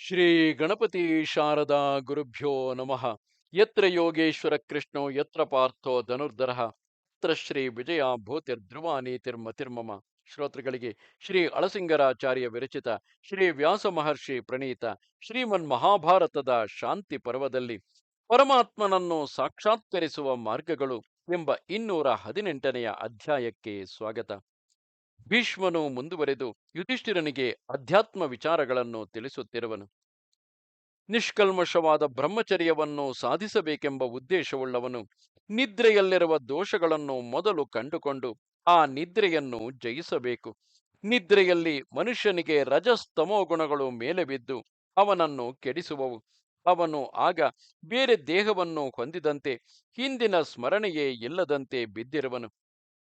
ಶ್ರೀ ಗಣಪತಿ ಶಾರದಾ ಗುರುಭ್ಯೋ ನಮಃ. ಯತ್ರ ಯೋಗೇಶ್ವರ ಕೃಷ್ಣೋ, ಯತ್ರ ಪಾರ್ಥೋ ಧನುರ್ಧರ, ಯತ್ರ ಶ್ರೀ ವಿಜಯ ಭೂತಿರ್ಧ್ರುವ ನೀತಿರ್ಮತಿರ್ಮಮ ಶ್ರೋತೃಗಳಿಗೆ ಶ್ರೀ ಅಳಸಿಂಗರಾಚಾರ್ಯ ವಿರಚಿತ ಶ್ರೀ ವ್ಯಾಸ ಮಹರ್ಷಿ ಪ್ರಣೀತ ಶ್ರೀಮನ್ ಮಹಾಭಾರತದ ಶಾಂತಿ ಪರ್ವದಲ್ಲಿ ಪರಮಾತ್ಮನನ್ನು ಸಾಕ್ಷಾತ್ಕರಿಸುವ ಮಾರ್ಗಗಳು ಎಂಬ ಇನ್ನೂರ ಹದಿನೆಂಟನೆಯ ಅಧ್ಯಾಯಕ್ಕೆ ಸ್ವಾಗತ. ಭೀಷ್ಮನು ಮುಂದುವರೆದು ಯುಧಿಷ್ಠಿರನಿಗೆ ಅಧ್ಯಾತ್ಮ ವಿಚಾರಗಳನ್ನು ತಿಳಿಸುತ್ತಿರುವನು. ನಿಷ್ಕಲ್ಮಶವಾದ ಬ್ರಹ್ಮಚರ್ಯವನ್ನು ಸಾಧಿಸಬೇಕೆಂಬ ಉದ್ದೇಶವುಳ್ಳವನು ನಿದ್ರೆಯಲ್ಲಿರುವ ದೋಷಗಳನ್ನು ಮೊದಲು ಕಂಡುಕೊಂಡು ಆ ನಿದ್ರೆಯನ್ನು ಜಯಿಸಬೇಕು. ನಿದ್ರೆಯಲ್ಲಿ ಮನುಷ್ಯನಿಗೆ ರಜಸ್ತಮೋ ಗುಣಗಳು ಮೇಲೆ ಬಿದ್ದು ಅವನನ್ನು ಕೆಡಿಸುವವು. ಅವನು ಆಗ ಬೇರೆ ದೇಹವನ್ನು ಹೊಂದಿದಂತೆ ಹಿಂದಿನ ಸ್ಮರಣೆಯೇ ಇಲ್ಲದಂತೆ ಬಿದ್ದಿರುವನು.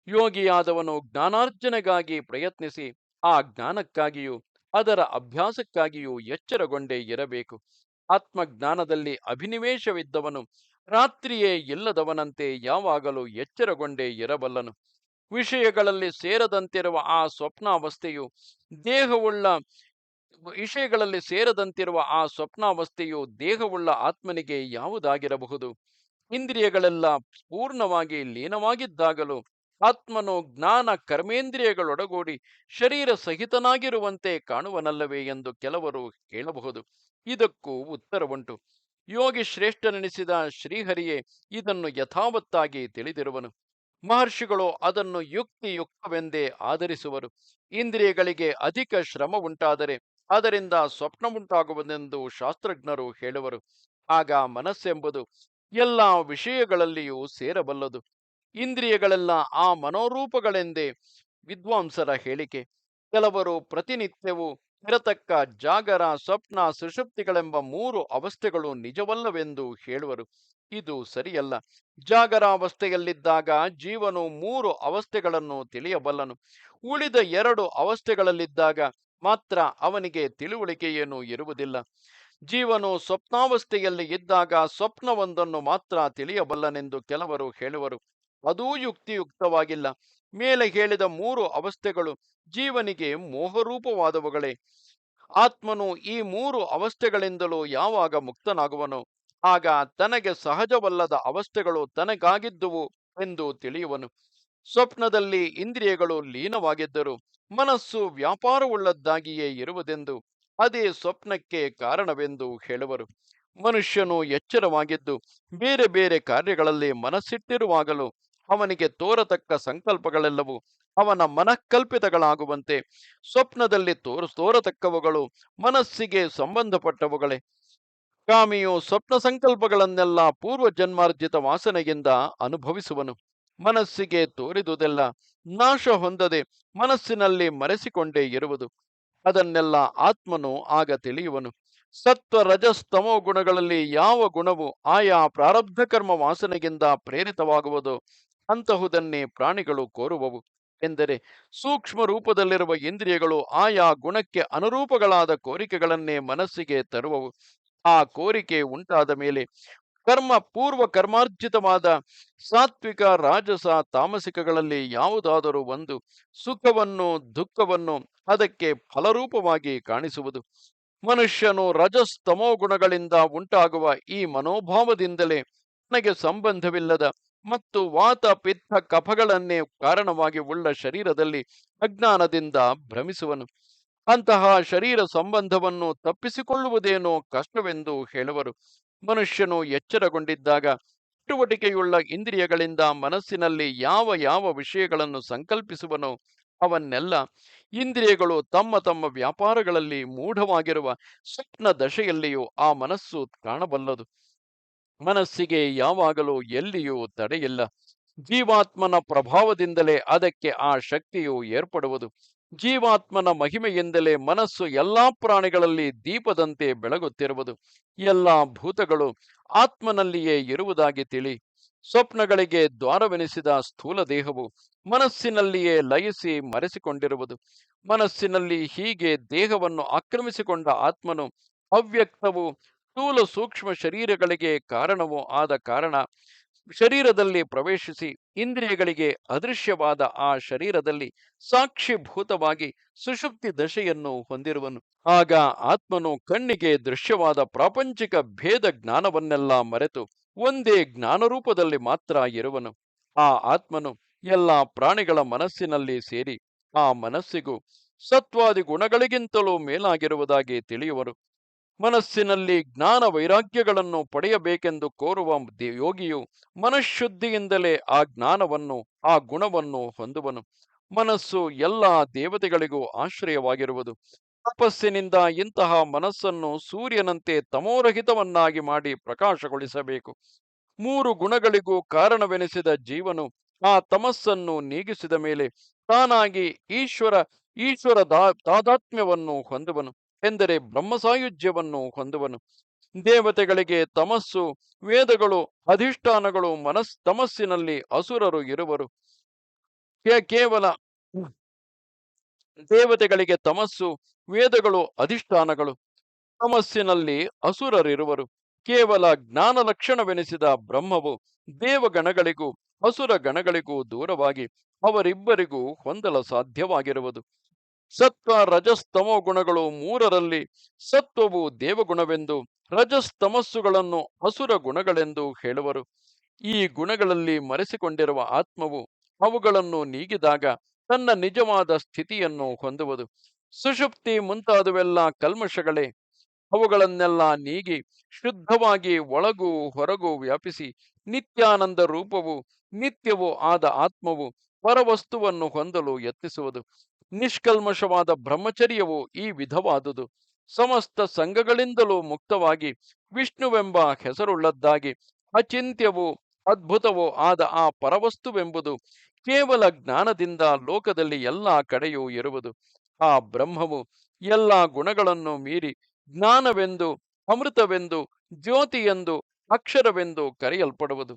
ಯೋಗಿಯಾದವನು ಜ್ಞಾನಾರ್ಜನೆಗಾಗಿ ಪ್ರಯತ್ನಿಸಿ, ಆ ಜ್ಞಾನಕ್ಕಾಗಿಯೂ, ಅದರ ಅಭ್ಯಾಸಕ್ಕಾಗಿಯೂ ಎಚ್ಚರಗೊಂಡೇ ಇರಬೇಕು. ಆತ್ಮಜ್ಞಾನದಲ್ಲಿ ಅಭಿನಿವೇಶವಿದ್ದವನು ರಾತ್ರಿಯೇ ಇಲ್ಲದವನಂತೆ ಯಾವಾಗಲೂ ಎಚ್ಚರಗೊಂಡೇ ಇರಬಲ್ಲನು. ವಿಷಯಗಳಲ್ಲಿ ಸೇರದಂತಿರುವ ಆ ಸ್ವಪ್ನಾವಸ್ಥೆಯು ದೇಹವುಳ್ಳ, ವಿಷಯಗಳಲ್ಲಿ ಸೇರದಂತಿರುವ ಆ ಸ್ವಪ್ನಾವಸ್ಥೆಯು ದೇಹವುಳ್ಳ ಆತ್ಮನಿಗೆ ಯಾವುದಾಗಿರಬಹುದು? ಇಂದ್ರಿಯಗಳೆಲ್ಲ ಪೂರ್ಣವಾಗಿ ಲೀನವಾಗಿದ್ದಾಗಲೂ ಆತ್ಮನು ಜ್ಞಾನ ಕರ್ಮೇಂದ್ರಿಯಗಳೊಡಗೂಡಿ ಶರೀರ ಸಹಿತನಾಗಿರುವಂತೆ ಕಾಣುವನಲ್ಲವೇ ಎಂದು ಕೆಲವರು ಹೇಳಬಹುದು ಇದಕ್ಕೂ ಉತ್ತರವುಂಟು. ಯೋಗಿ ಶ್ರೇಷ್ಠನೆನಿಸಿದ ಶ್ರೀಹರಿಯೇ ಇದನ್ನು ಯಥಾವತ್ತಾಗಿ ತಿಳಿದಿರುವನು. ಮಹರ್ಷಿಗಳು ಅದನ್ನು ಯುಕ್ತಿಯುಕ್ತವೆಂದೇ ಆಧರಿಸುವರು. ಇಂದ್ರಿಯಗಳಿಗೆ ಅಧಿಕ ಶ್ರಮ ಉಂಟಾದರೆ ಅದರಿಂದ ಸ್ವಪ್ನ ಉಂಟಾಗುವುದೆಂದು ಶಾಸ್ತ್ರಜ್ಞರು ಹೇಳುವರು. ಆಗ ಮನಸ್ಸೆಂಬುದು ಎಲ್ಲ ವಿಷಯಗಳಲ್ಲಿಯೂ ಸೇರಬಲ್ಲದು. ಇಂದ್ರಿಯಗಳೆಲ್ಲ ಆ ಮನೋರೂಪಗಳೆಂದೇ ವಿದ್ವಾಂಸರ ಹೇಳಿಕೆ. ಕೆಲವರು ಪ್ರತಿನಿತ್ಯವೂ ಇರತಕ್ಕ ಜಾಗರ, ಸ್ವಪ್ನ, ಸುಷುಪ್ತಿಗಳೆಂಬ ಮೂರು ಅವಸ್ಥೆಗಳು ನಿಜವಲ್ಲವೆಂದು ಹೇಳುವರು. ಇದು ಸರಿಯಲ್ಲ. ಜಾಗರಾವಸ್ಥೆಯಲ್ಲಿದ್ದಾಗ ಜೀವನು ಮೂರು ಅವಸ್ಥೆಗಳನ್ನು ತಿಳಿಯಬಲ್ಲನು. ಉಳಿದ ಎರಡು ಅವಸ್ಥೆಗಳಲ್ಲಿದ್ದಾಗ ಮಾತ್ರ ಅವನಿಗೆ ತಿಳುವಳಿಕೆಯೇನೂ ಇರುವುದಿಲ್ಲ. ಜೀವನು ಸ್ವಪ್ನಾವಸ್ಥೆಯಲ್ಲಿ ಇದ್ದಾಗ ಸ್ವಪ್ನವೊಂದನ್ನು ಮಾತ್ರ ತಿಳಿಯಬಲ್ಲನೆಂದು ಕೆಲವರು ಹೇಳುವರು. ಅದೂ ಯುಕ್ತಿಯುಕ್ತವಾಗಿಲ್ಲ. ಮೇಲೆ ಹೇಳಿದ ಮೂರು ಅವಸ್ಥೆಗಳು ಜೀವನಿಗೆ ಮೋಹರೂಪವಾದವುಗಳೇ. ಆತ್ಮನು ಈ ಮೂರು ಅವಸ್ಥೆಗಳಿಂದಲೂ ಯಾವಾಗ ಮುಕ್ತನಾಗುವನು, ಆಗ ತನಗೆ ಸಹಜವಲ್ಲದ ಅವಸ್ಥೆಗಳು ತನಗಾಗಿದ್ದುವು ಎಂದು ತಿಳಿಯುವನು. ಸ್ವಪ್ನದಲ್ಲಿ ಇಂದ್ರಿಯಗಳು ಲೀನವಾಗಿದ್ದರು, ಮನಸ್ಸು ವ್ಯಾಪಾರವುಳ್ಳದ್ದಾಗಿಯೇ ಇರುವುದೆಂದು ಅದೇ ಸ್ವಪ್ನಕ್ಕೆ ಕಾರಣವೆಂದು ಹೇಳುವರು. ಮನುಷ್ಯನು ಎಚ್ಚರವಾಗಿದ್ದು, ಬೇರೆ ಬೇರೆ ಕಾರ್ಯಗಳಲ್ಲಿ ಮನಸ್ಸಿಟ್ಟಿರುವಾಗಲೂ ಅವನಿಗೆ ತೋರತಕ್ಕ ಸಂಕಲ್ಪಗಳೆಲ್ಲವೂ ಅವನ ಮನಃಕಲ್ಪಿತಗಳಾಗುವಂತೆ ಸ್ವಪ್ನದಲ್ಲಿ ತೋರು, ತೋರತಕ್ಕವುಗಳು, ಮನಸ್ಸಿಗೆ ಸಂಬಂಧಪಟ್ಟವುಗಳೇ. ಕಾಮಿಯು ಸ್ವಪ್ನ ಸಂಕಲ್ಪಗಳನ್ನೆಲ್ಲ ಪೂರ್ವ ಜನ್ಮಾರ್ಜಿತ ವಾಸನೆಯಿಂದ ಅನುಭವಿಸುವನು. ಮನಸ್ಸಿಗೆ ತೋರಿದುದೆಲ್ಲ ನಾಶ ಹೊಂದದೆ ಮನಸ್ಸಿನಲ್ಲಿ ಮರೆಸಿಕೊಂಡೇ ಇರುವುದು. ಅದನ್ನೆಲ್ಲ ಆತ್ಮನು ಆಗ ತಿಳಿಯುವನು. ಸತ್ವ ರಜಸ್ತಮೋ ಗುಣಗಳಲ್ಲಿ ಯಾವ ಗುಣವು ಆಯಾ ಪ್ರಾರಬ್ಧ ಕರ್ಮ ವಾಸನೆಗಿಂದ ಪ್ರೇರಿತವಾಗುವುದೋ? ಅಂತಹುದನ್ನೇ ಪ್ರಾಣಿಗಳು ಕೋರುವವು. ಎಂದರೆ ಸೂಕ್ಷ್ಮ ರೂಪದಲ್ಲಿರುವ ಇಂದ್ರಿಯಗಳು ಆಯಾ ಗುಣಕ್ಕೆ ಅನುರೂಪಗಳಾದ ಕೋರಿಕೆಗಳನ್ನೇ ಮನಸ್ಸಿಗೆ ತರುವವು. ಆ ಕೋರಿಕೆ ಉಂಟಾದ ಮೇಲೆ ಕರ್ಮ ಪೂರ್ವ ಕರ್ಮಾರ್ಜಿತವಾದ ಸಾತ್ವಿಕ, ರಾಜಸ, ತಾಮಸಿಕಗಳಲ್ಲಿ ಯಾವುದಾದರೂ ಒಂದು ಸುಖವನ್ನು, ದುಃಖವನ್ನು ಅದಕ್ಕೆ ಫಲರೂಪವಾಗಿ ಕಾಣಿಸುವುದು. ಮನುಷ್ಯನು ರಜಸ್ತಮೋ ಗುಣಗಳಿಂದ ಉಂಟಾಗುವ ಈ ಮನೋಭಾವದಿಂದಲೇ ನನಗೆ ಸಂಬಂಧವಿಲ್ಲದ ಮತ್ತು ವಾತ ಪಿತ್ತ ಕಫಗಳನ್ನೇ ಕಾರಣವಾಗಿ ಉಳ್ಳ ಶರೀರದಲ್ಲಿ ಅಜ್ಞಾನದಿಂದ ಭ್ರಮಿಸುವನು. ಅಂತಹ ಶರೀರ ಸಂಬಂಧವನ್ನು ತಪ್ಪಿಸಿಕೊಳ್ಳುವುದೇನೋ ಕಷ್ಟವೆಂದು ಹೇಳುವರು. ಮನುಷ್ಯನು ಎಚ್ಚರಗೊಂಡಿದ್ದಾಗ ಚಟುವಟಿಕೆಯುಳ್ಳ ಇಂದ್ರಿಯಗಳಿಂದ ಮನಸ್ಸಿನಲ್ಲಿ ಯಾವ ಯಾವ ವಿಷಯಗಳನ್ನು ಸಂಕಲ್ಪಿಸುವನೋ ಅವನ್ನೆಲ್ಲ ಇಂದ್ರಿಯಗಳು ತಮ್ಮ ತಮ್ಮ ವ್ಯಾಪಾರಗಳಲ್ಲಿ ಮೂಢವಾಗಿರುವ ಸ್ವಪ್ನ ದಶೆಯಲ್ಲಿಯೂ ಆ ಮನಸ್ಸು ಕಾಣಬಲ್ಲದು. ಮನಸ್ಸಿಗೆ ಯಾವಾಗಲೂ ಎಲ್ಲಿಯೂ ತಡೆಯಿಲ್ಲ. ಜೀವಾತ್ಮನ ಪ್ರಭಾವದಿಂದಲೇ ಅದಕ್ಕೆ ಆ ಶಕ್ತಿಯು ಏರ್ಪಡುವುದು. ಜೀವಾತ್ಮನ ಮಹಿಮೆಯಿಂದಲೇ ಮನಸ್ಸು ಎಲ್ಲಾ ಪ್ರಾಣಿಗಳಲ್ಲಿ ದೀಪದಂತೆ ಬೆಳಗುತ್ತಿರುವುದು. ಎಲ್ಲಾ ಭೂತಗಳು ಆತ್ಮನಲ್ಲಿಯೇ ಇರುವುದಾಗಿ ತಿಳಿ. ಸ್ವಪ್ನಗಳಿಗೆ ದ್ವಾರವೆನಿಸಿದ ಸ್ಥೂಲ ದೇಹವು ಮನಸ್ಸಿನಲ್ಲಿಯೇ ಲಯಿಸಿ ಮರೆಸಿಕೊಂಡಿರುವುದು. ಮನಸ್ಸಿನಲ್ಲಿ ಹೀಗೆ ದೇಹವನ್ನು ಆಕ್ರಮಿಸಿಕೊಂಡ ಆತ್ಮನು ಅವ್ಯಕ್ತವು ಸ್ಥೂಲ ಸೂಕ್ಷ್ಮ ಶರೀರಗಳಿಗೆ ಕಾರಣವೂ ಆದ ಕಾರಣ ಶರೀರದಲ್ಲಿ ಪ್ರವೇಶಿಸಿ ಇಂದ್ರಿಯಗಳಿಗೆ ಅದೃಶ್ಯವಾದ ಆ ಶರೀರದಲ್ಲಿ ಸಾಕ್ಷಿಭೂತವಾಗಿ ಸುಷುಪ್ತಿ ದಶೆಯನ್ನು ಹೊಂದಿರುವನು. ಆಗ ಆತ್ಮನು ಕಣ್ಣಿಗೆ ದೃಶ್ಯವಾದ ಪ್ರಾಪಂಚಿಕ ಭೇದ ಜ್ಞಾನವನ್ನೆಲ್ಲ ಮರೆತು ಒಂದೇ ಜ್ಞಾನರೂಪದಲ್ಲಿ ಮಾತ್ರ ಇರುವನು. ಆ ಆತ್ಮನು ಎಲ್ಲ ಪ್ರಾಣಿಗಳ ಮನಸ್ಸಿನಲ್ಲಿ ಸೇರಿ ಆ ಮನಸ್ಸಿಗೂ ಸತ್ವಾದಿ ಗುಣಗಳಿಗಿಂತಲೂ ಮೇಲಾಗಿರುವುದಾಗಿ ತಿಳಿಯುವರು. ಮನಸ್ಸಿನಲ್ಲಿ ಜ್ಞಾನ ವೈರಾಗ್ಯಗಳನ್ನು ಪಡೆಯಬೇಕೆಂದು ಕೋರುವ ಯೋಗಿಯು ಮನಃಶುದ್ಧಿಯಿಂದಲೇ ಆ ಜ್ಞಾನವನ್ನು, ಆ ಗುಣವನ್ನು ಹೊಂದುವನು. ಮನಸ್ಸು ಎಲ್ಲ ದೇವತೆಗಳಿಗೂ ಆಶ್ರಯವಾಗಿರುವುದು. ತಪಸ್ಸಿನಿಂದ ಇಂತಹ ಮನಸ್ಸನ್ನು ಸೂರ್ಯನಂತೆ ತಮೋರಹಿತವನ್ನಾಗಿ ಮಾಡಿ ಪ್ರಕಾಶಗೊಳಿಸಬೇಕು. ಮೂರು ಗುಣಗಳಿಗೂ ಕಾರಣವೆನಿಸಿದ ಜೀವನು ಆ ತಮಸ್ಸನ್ನು ನೀಗಿಸಿದ ಮೇಲೆ ತಾನಾಗಿ ಈಶ್ವರ ಈಶ್ವರ ದಾ ತಾದಾತ್ಮ್ಯವನ್ನು ಹೊಂದುವನು. ಎಂದರೆ ಬ್ರಹ್ಮಸಾಯುಜ್ಯವನ್ನು ಹೊಂದುವನು. ದೇವತೆಗಳಿಗೆ ತಮಸ್ಸು, ವೇದಗಳು, ಅಧಿಷ್ಠಾನಗಳು, ಮನಸ್, ತಮಸ್ಸಿನಲ್ಲಿ ಅಸುರರು ಇರುವರು. ಕೇವಲ ದೇವತೆಗಳಿಗೆ ತಮಸ್ಸು, ವೇದಗಳು, ಅಧಿಷ್ಠಾನಗಳು, ತಮಸ್ಸಿನಲ್ಲಿ ಅಸುರರಿರುವರು. ಕೇವಲ ಜ್ಞಾನ ಲಕ್ಷಣವೆನಿಸಿದ ಬ್ರಹ್ಮವು ದೇವಗಣಗಳಿಗೂ, ಅಸುರ ಗಣಗಳಿಗೂ ದೂರವಾಗಿ ಅವರಿಬ್ಬರಿಗೂ ಹೊಂದಲು ಸಾಧ್ಯವಾಗಿರುವುದು. ಸತ್ವ ರಜಸ್ತಮೋ ಗುಣಗಳು ಮೂರರಲ್ಲಿ ಸತ್ವವು ದೇವಗುಣವೆಂದು, ರಜಸ್ತಮಸ್ಸುಗಳನ್ನು ಅಸುರ ಗುಣಗಳೆಂದು ಹೇಳುವರು. ಈ ಗುಣಗಳಲ್ಲಿ ಮರೆಸಿಕೊಂಡಿರುವ ಆತ್ಮವು ಅವುಗಳನ್ನು ನೀಗಿದಾಗ ತನ್ನ ನಿಜವಾದ ಸ್ಥಿತಿಯನ್ನು ಹೊಂದುವುದು. ಸುಷುಪ್ತಿ ಮುಂತಾದವೆಲ್ಲ ಕಲ್ಮಶಗಳೇ. ಅವುಗಳನ್ನೆಲ್ಲ ನೀಗಿ ಶುದ್ಧವಾಗಿ ಒಳಗೂ ಹೊರಗೂ ವ್ಯಾಪಿಸಿ ನಿತ್ಯಾನಂದ ರೂಪವು, ನಿತ್ಯವೂ ಆದ ಆತ್ಮವು ಪರವಸ್ತುವನ್ನು ಹೊಂದಲು ಯತ್ನಿಸುವುದು. ನಿಷ್ಕಲ್ಮಶವಾದ ಬ್ರಹ್ಮಚರ್ಯವು ಈ ವಿಧವಾದುದು. ಸಮಸ್ತ ಸಂಘಗಳಿಂದಲೂ ಮುಕ್ತವಾಗಿ ವಿಷ್ಣುವೆಂಬ ಹೆಸರುಳ್ಳದ್ದಾಗಿ ಅಚಿಂತ್ಯವೂ ಅದ್ಭುತವೂ ಆದ ಆ ಪರವಸ್ತುವೆಂಬುದು ಕೇವಲ ಜ್ಞಾನದಿಂದ ಲೋಕದಲ್ಲಿ ಎಲ್ಲ ಕಡೆಯೂ ಇರುವುದು. ಆ ಬ್ರಹ್ಮವು ಎಲ್ಲ ಗುಣಗಳನ್ನು ಮೀರಿ ಜ್ಞಾನವೆಂದು, ಅಮೃತವೆಂದು, ಜ್ಯೋತಿಯೆಂದು, ಅಕ್ಷರವೆಂದು ಕರೆಯಲ್ಪಡುವುದು.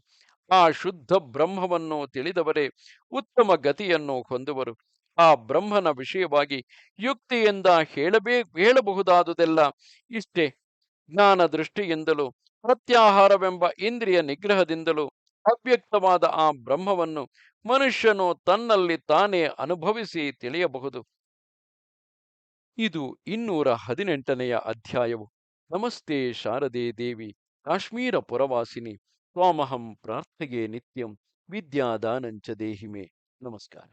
ಆ ಶುದ್ಧ ಬ್ರಹ್ಮವನ್ನು ತಿಳಿದವರೇ ಉತ್ತಮ ಗತಿಯನ್ನು ಹೊಂದುವರು. ಆ ಬ್ರಹ್ಮನ ವಿಷಯವಾಗಿ ಯುಕ್ತಿಯಿಂದ ಹೇಳಬೇ, ಹೇಳಬಹುದಾದುದೆಲ್ಲ ಇಷ್ಟೇ. ಜ್ಞಾನ ದೃಷ್ಟಿಯಿಂದಲೂ, ಪ್ರತ್ಯಾಹಾರವೆಂಬ ಇಂದ್ರಿಯ ನಿಗ್ರಹದಿಂದಲೂ ಅವ್ಯಕ್ತವಾದ ಆ ಬ್ರಹ್ಮವನ್ನು ಮನುಷ್ಯನು ತನ್ನಲ್ಲಿ ತಾನೇ ಅನುಭವಿಸಿ ತಿಳಿಯಬಹುದು. ಇದು ಇನ್ನೂರ ಹದಿನೆಂಟನೆಯ ಅಧ್ಯಾಯವು. ನಮಸ್ತೆ ಶಾರದೆ ದೇವಿ, ಕಾಶ್ಮೀರ ಪುರವಾಸಿನಿ ಸ್ವಾಮಹಂ ಪ್ರಾರ್ಥೆಗೆ ನಿತ್ಯಂ, ವಿದ್ಯಾದಾನಂಚ ದೇಹಿಮೆ. ನಮಸ್ಕಾರ.